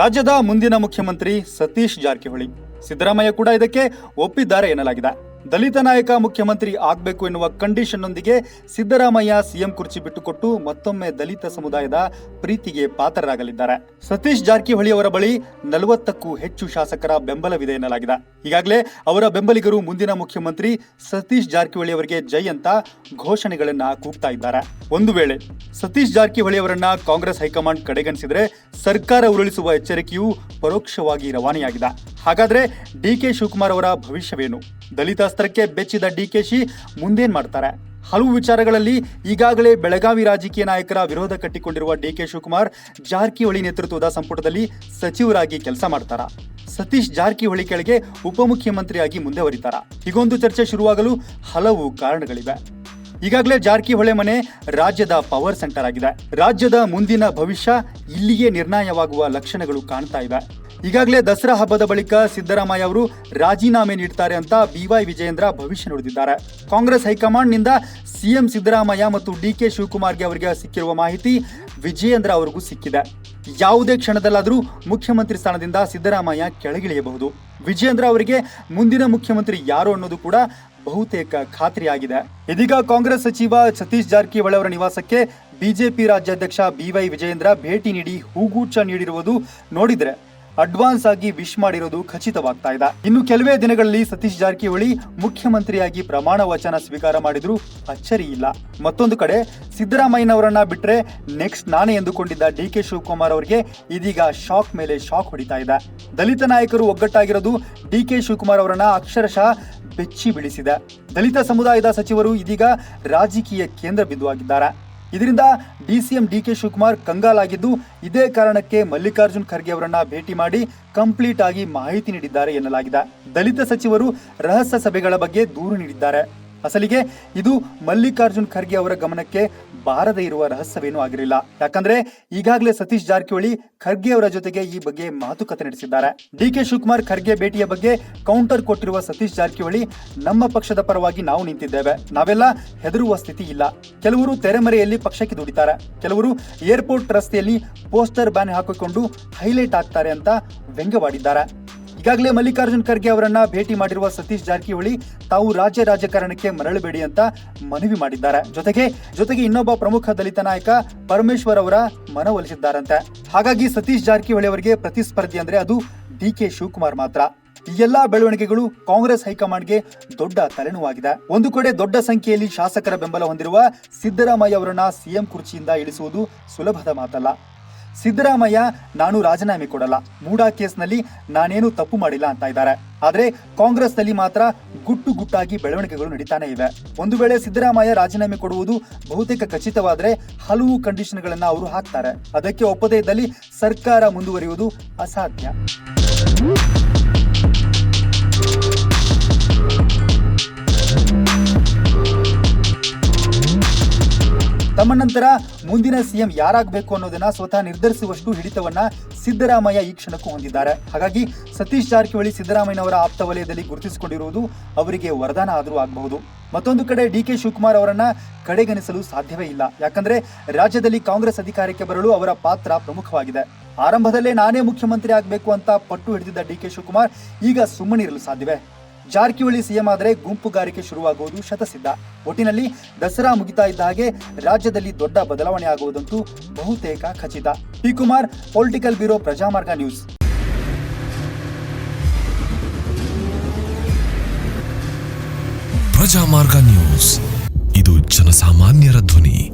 ರಾಜ್ಯದ ಮುಂದಿನ ಮುಖ್ಯಮಂತ್ರಿ ಸತೀಶ್ ಜಾರಕಿಹೊಳಿ. ಸಿದ್ದರಾಮಯ್ಯ ಕೂಡ ಇದಕ್ಕೆ ಒಪ್ಪಿದ್ದಾರೆ ಎನ್ನಲಾಗಿದೆ. ದಲಿತ ನಾಯಕ ಮುಖ್ಯಮಂತ್ರಿ ಆಗಬೇಕು ಎನ್ನುವ ಕಂಡೀಷನ್ನೊಂದಿಗೆ ಸಿದ್ದರಾಮಯ್ಯ ಸಿಎಂ ಕುರ್ಚಿ ಬಿಟ್ಟುಕೊಟ್ಟು ಮತ್ತೊಮ್ಮೆ ದಲಿತ ಸಮುದಾಯದ ಪ್ರೀತಿಗೆ ಪಾತ್ರರಾಗಲಿದ್ದಾರೆ. ಸತೀಶ್ ಜಾರಕಿಹೊಳಿ ಅವರ ಬಳಿ ನಲವತ್ತಕ್ಕೂ ಹೆಚ್ಚು ಶಾಸಕರ ಬೆಂಬಲವಿದೆ ಎನ್ನಲಾಗಿದೆ. ಈಗಾಗಲೇ ಅವರ ಬೆಂಬಲಿಗರು ಮುಂದಿನ ಮುಖ್ಯಮಂತ್ರಿ ಸತೀಶ್ ಜಾರಕಿಹೊಳಿ ಅವರಿಗೆ ಜೈ ಅಂತ ಘೋಷಣೆಗಳನ್ನ ಕೂಗ್ತಾ ಇದ್ದಾರೆ. ಒಂದು ವೇಳೆ ಸತೀಶ್ ಜಾರಕಿಹೊಳಿ ಅವರನ್ನ ಕಾಂಗ್ರೆಸ್ ಹೈಕಮಾಂಡ್ ಕಡೆಗಣಿಸಿದರೆ ಸರ್ಕಾರ ಉರುಳಿಸುವ ಎಚ್ಚರಿಕೆಯೂ ಪರೋಕ್ಷವಾಗಿ ರವಾನೆಯಾಗಿದೆ. ಹಾಗಾದ್ರೆ ಡಿ ಕೆ ಶಿವಕುಮಾರ್ ಅವರ ಭವಿಷ್ಯವೇನು? ದಲಿತ ಅಸ್ತ್ರಕ್ಕೆ ಬೆಚ್ಚಿದ ಡಿಕೆಶಿ ಮುಂದೇನ್ ಮಾಡ್ತಾರೆ? ಹಲವು ವಿಚಾರಗಳಲ್ಲಿ ಈಗಾಗಲೇ ಬೆಳಗಾವಿ ರಾಜಕೀಯ ನಾಯಕರ ವಿರೋಧ ಕಟ್ಟಿಕೊಂಡಿರುವ ಡಿ ಕೆ ಶಿವಕುಮಾರ್ ಜಾರಕಿಹೊಳಿ ನೇತೃತ್ವದ ಸಂಪುಟದಲ್ಲಿ ಸಚಿವರಾಗಿ ಕೆಲಸ ಮಾಡ್ತಾರ. ಸತೀಶ್ ಜಾರಕಿಹೊಳಿ ಕೆಳಗೆ ಉಪಮುಖ್ಯಮಂತ್ರಿಯಾಗಿ ಮುಂದೆ ಹೀಗೊಂದು ಚರ್ಚೆ ಶುರುವಾಗಲು ಹಲವು ಕಾರಣಗಳಿವೆ. ಈಗಾಗಲೇ ಜಾರಕಿಹೊಳೆ ಮನೆ ರಾಜ್ಯದ ಪವರ್ ಸೆಂಟರ್ ಆಗಿದೆ. ರಾಜ್ಯದ ಮುಂದಿನ ಭವಿಷ್ಯ ಇಲ್ಲಿಯೇ ನಿರ್ಣಯವಾಗುವ ಲಕ್ಷಣಗಳು ಕಾಣ್ತಾ ಇವೆ. ಈಗಾಗಲೇ ದಸರಾ ಹಬ್ಬದ ಬಳಿಕ ಸಿದ್ದರಾಮಯ್ಯ ಅವರು ರಾಜೀನಾಮೆ ನೀಡ್ತಾರೆ ಅಂತ ಬಿವೈ ವಿಜಯೇಂದ್ರ ಭವಿಷ್ಯ ನುಡಿದಿದ್ದಾರೆ. ಕಾಂಗ್ರೆಸ್ ಹೈಕಮಾಂಡ್ನಿಂದ ಸಿಎಂ ಸಿದ್ದರಾಮಯ್ಯ ಮತ್ತು ಡಿ ಕೆ ಶಿವಕುಮಾರ್ಗೆ ಅವರಿಗೆ ಸಿಕ್ಕಿರುವ ಮಾಹಿತಿ ವಿಜಯೇಂದ್ರ ಅವರಿಗೂ ಸಿಕ್ಕಿದೆ. ಯಾವುದೇ ಕ್ಷಣದಲ್ಲಾದರೂ ಮುಖ್ಯಮಂತ್ರಿ ಸ್ಥಾನದಿಂದ ಸಿದ್ದರಾಮಯ್ಯ ಕೆಳಗಿಳಿಯಬಹುದು. ವಿಜಯೇಂದ್ರ ಅವರಿಗೆ ಮುಂದಿನ ಮುಖ್ಯಮಂತ್ರಿ ಯಾರು ಅನ್ನೋದು ಕೂಡ ಬಹುತೇಕ ಖಾತ್ರಿಯಾಗಿದೆ. ಇದೀಗ ಕಾಂಗ್ರೆಸ್ ಸಚಿವ ಸತೀಶ್ ಜಾರಕಿಹೊಳಿ ಅವರ ನಿವಾಸಕ್ಕೆ ಬಿಜೆಪಿ ರಾಜ್ಯಾಧ್ಯಕ್ಷ ಬಿವೈ ವಿಜಯೇಂದ್ರ ಭೇಟಿ ನೀಡಿ ಹೂಗೂಚ ನೀಡಿರುವುದು ನೋಡಿದ್ರೆ ಅಡ್ವಾನ್ಸ್ ಆಗಿ ವಿಶ್ ಮಾಡಿರೋದು ಖಚಿತವಾಗ್ತಾ ಇದೆ. ಇನ್ನು ಕೆಲವೇ ದಿನಗಳಲ್ಲಿ ಸತೀಶ್ ಜಾರಕಿಹೊಳಿ ಮುಖ್ಯಮಂತ್ರಿಯಾಗಿ ಪ್ರಮಾಣ ವಚನ ಸ್ವೀಕಾರ ಮಾಡಿದ್ರು ಅಚ್ಚರಿ ಇಲ್ಲ. ಮತ್ತೊಂದು ಕಡೆ ಸಿದ್ದರಾಮಯ್ಯನವರನ್ನ ಬಿಟ್ರೆ ನೆಕ್ಸ್ಟ್ ನಾನೇ ಎಂದುಕೊಂಡಿದ್ದ ಡಿ ಕೆ ಶಿವಕುಮಾರ್ ಅವರಿಗೆ ಇದೀಗ ಶಾಕ್ ಮೇಲೆ ಶಾಕ್ ಹೊಡಿತಾ ಇದೆ. ದಲಿತ ನಾಯಕರು ಒಗ್ಗಟ್ಟಾಗಿರೋದು ಡಿ ಕೆ ಶಿವಕುಮಾರ್ ಅವರನ್ನ ಅಕ್ಷರಶಃ ಬೆಚ್ಚಿ ಬೀಳಿಸಿದೆ ದಲಿತ ಸಮುದಾಯದ ಸಚಿವರು ಇದೀಗ ರಾಜಕೀಯ ಕೇಂದ್ರ ಬಿಂದುವಾಗಿದ್ದಾರೆ. ಇದರಿಂದ ಡಿಸಿಎಂ ಡಿ ಕೆ ಶಿವಕುಮಾರ್ ಕಂಗಾಲಾಗಿದ್ದು, ಇದೇ ಕಾರಣಕ್ಕೆ ಮಲ್ಲಿಕಾರ್ಜುನ್ ಖರ್ಗೆ ಅವರನ್ನ ಭೇಟಿ ಮಾಡಿ ಕಂಪ್ಲೀಟ್ ಆಗಿ ಮಾಹಿತಿ ನೀಡಿದ್ದಾರೆ ಎನ್ನಲಾಗಿದೆ. ದಲಿತ ಸಚಿವರು ರಹಸ್ಯ ಸಭೆಗಳ ಬಗ್ಗೆ ದೂರು ನೀಡಿದ್ದಾರೆ. ಅಸಲಿಗೆ ಇದು ಮಲ್ಲಿಕಾರ್ಜುನ್ ಖರ್ಗೆ ಅವರ ಗಮನಕ್ಕೆ ಬಾರದೇ ಇರುವ ರಹಸ್ಯವೇನೂ ಆಗಿರಲಿಲ್ಲ. ಯಾಕಂದ್ರೆ ಈಗಾಗಲೇ ಸತೀಶ್ ಜಾರಕಿಹೊಳಿ ಖರ್ಗೆ ಅವರ ಜೊತೆಗೆ ಈ ಬಗ್ಗೆ ಮಾತುಕತೆ ನಡೆಸಿದ್ದಾರೆ. ಡಿ ಕೆ ಶಿವಕುಮಾರ್ ಖರ್ಗೆ ಭೇಟಿಯ ಬಗ್ಗೆ ಕೌಂಟರ್ ಕೊಟ್ಟಿರುವ ಸತೀಶ್ ಜಾರಕಿಹೊಳಿ, ನಮ್ಮ ಪಕ್ಷದ ಪರವಾಗಿ ನಾವು ನಿಂತಿದ್ದೇವೆ. ನಾವೆಲ್ಲ ಹೆದರುವ ಸ್ಥಿತಿ ಇಲ್ಲ. ಕೆಲವರು ತೆರೆಮರೆಯಲ್ಲಿ ಪಕ್ಷಕ್ಕೆ ದುಡಿತಾರೆ. ಕೆಲವರು ಏರ್ಪೋರ್ಟ್ ರಸ್ತೆಯಲ್ಲಿ ಪೋಸ್ಟರ್ ಬ್ಯಾನ್ ಹಾಕಿಕೊಂಡು ಹೈಲೈಟ್ ಆಗ್ತಾರೆ ಅಂತ ವ್ಯಂಗ್ಯವಾಡಿದ್ದಾರೆ. ಈಗಾಗಲೇ ಮಲ್ಲಿಕಾರ್ಜುನ್ ಖರ್ಗೆ ಅವರನ್ನ ಭೇಟಿ ಮಾಡಿರುವ ಸತೀಶ್ ಜಾರಕಿಹೊಳಿ ತಾವು ರಾಜ್ಯ ರಾಜಕಾರಣಕ್ಕೆ ಮರಳಬೇಡಿ ಅಂತ ಮನವಿ ಮಾಡಿದ್ದಾರೆ. ಜೊತೆಗೆ ಜೊತೆಗೆ ಇನ್ನೊಬ್ಬ ಪ್ರಮುಖ ದಲಿತ ನಾಯಕ ಪರಮೇಶ್ವರ್ ಅವರ ಮನವೊಲಿಸಿದ್ದಾರಂತೆ. ಹಾಗಾಗಿ ಸತೀಶ್ ಜಾರಕಿಹೊಳಿ ಅವರಿಗೆ ಪ್ರತಿಸ್ಪರ್ಧಿ ಅಂದ್ರೆ ಅದು ಡಿ ಕೆ ಶಿವಕುಮಾರ್ ಮಾತ್ರ. ಈ ಎಲ್ಲಾ ಬೆಳವಣಿಗೆಗಳು ಕಾಂಗ್ರೆಸ್ ಹೈಕಮಾಂಡ್ಗೆ ದೊಡ್ಡ ತಲೆನೋವಾಗಿದೆ. ಒಂದು ಕಡೆ ದೊಡ್ಡ ಸಂಖ್ಯೆಯಲ್ಲಿ ಶಾಸಕರ ಬೆಂಬಲ ಹೊಂದಿರುವ ಸಿದ್ದರಾಮಯ್ಯ ಅವರನ್ನ ಸಿಎಂ ಕುರ್ಚಿಯಿಂದ ಇಳಿಸುವುದು ಸುಲಭದ ಮಾತಲ್ಲ. ಸಿದ್ದರಾಮಯ್ಯ ನಾನು ರಾಜೀನಾಮೆ ಕೊಡಲ್ಲ. ಮೂಡಾ ಕೇಸ್ನಲ್ಲಿ ನಾನೇನು ತಪ್ಪು ಮಾಡಿಲ್ಲ ಅಂತ ಇದ್ದಾರೆ. ಆದ್ರೆ ಕಾಂಗ್ರೆಸ್ನಲ್ಲಿ ಮಾತ್ರ ಗುಟ್ಟು ಗುಟ್ಟಾಗಿ ಬೆಳವಣಿಗೆಗಳು ನಡೀತಾನೆ ಇವೆ. ಒಂದು ವೇಳೆ ಸಿದ್ದರಾಮಯ್ಯ ರಾಜೀನಾಮೆ ಕೊಡುವುದು ಬಹುತೇಕ ಖಚಿತವಾದ್ರೆ ಹಲವು ಕಂಡೀಷನ್ಗಳನ್ನು ಅವರು ಹಾಕ್ತಾರೆ. ಅದಕ್ಕೆ ಒಪ್ಪದೇ ಇದ್ದಲ್ಲಿ ಸರ್ಕಾರ ಮುಂದುವರಿಯುವುದು ಅಸಾಧ್ಯ. ತಮ್ಮ ನಂತರ ಮುಂದಿನ ಸಿಎಂ ಯಾರಾಗಬೇಕು ಅನ್ನೋದನ್ನ ಸ್ವತಃ ನಿರ್ಧರಿಸುವಷ್ಟು ಹಿಡಿತವನ್ನ ಸಿದ್ದರಾಮಯ್ಯ ಈ ಕ್ಷಣಕ್ಕೂ ಹೊಂದಿದ್ದಾರೆ. ಹಾಗಾಗಿ ಸತೀಶ್ ಜಾರಕಿಹೊಳಿ ಸಿದ್ದರಾಮಯ್ಯನವರ ಆಪ್ತ ವಲಯದಲ್ಲಿ ಗುರುತಿಸಿಕೊಂಡಿರುವುದು ಅವರಿಗೆ ವರದಾನ ಆದರೂ ಆಗಬಹುದು. ಮತ್ತೊಂದು ಕಡೆ ಡಿ ಕೆ ಶಿವಕುಮಾರ್ ಅವರನ್ನ ಕಡೆಗಣಿಸಲು ಸಾಧ್ಯವೇ ಇಲ್ಲ. ಯಾಕಂದ್ರೆ ರಾಜ್ಯದಲ್ಲಿ ಕಾಂಗ್ರೆಸ್ ಅಧಿಕಾರಕ್ಕೆ ಬರಲು ಅವರ ಪಾತ್ರ ಪ್ರಮುಖವಾಗಿದೆ. ಆರಂಭದಲ್ಲೇ ನಾನೇ ಮುಖ್ಯಮಂತ್ರಿ ಆಗಬೇಕು ಅಂತ ಪಟ್ಟು ಹಿಡಿದಿದ್ದ ಡಿ ಕೆ ಶಿವಕುಮಾರ್ ಈಗ ಸುಮ್ಮನಿರಲು ಸಾಧ್ಯವೇ? ಜಾರಕಿಹೊಳಿ ಸಿಎಂ ಆದರೆ ಗುಂಪುಗಾರಿಕೆ ಶುರುವಾಗುವುದು ಶತಸಿದ್ಧ. ಒಟ್ಟಿನಲ್ಲಿ ದಸರಾ ಮುಗಿತಾ ಇದ್ದ ಹಾಗೆ ರಾಜ್ಯದಲ್ಲಿ ದೊಡ್ಡ ಬದಲಾವಣೆ ಆಗುವುದಂತೂ ಬಹುತೇಕ ಖಚಿತ. P Kumar, political bureau Prajamarga news. Prajamarga news. ಇದು ಜನಸಾಮಾನ್ಯರ ಧ್ವನಿ.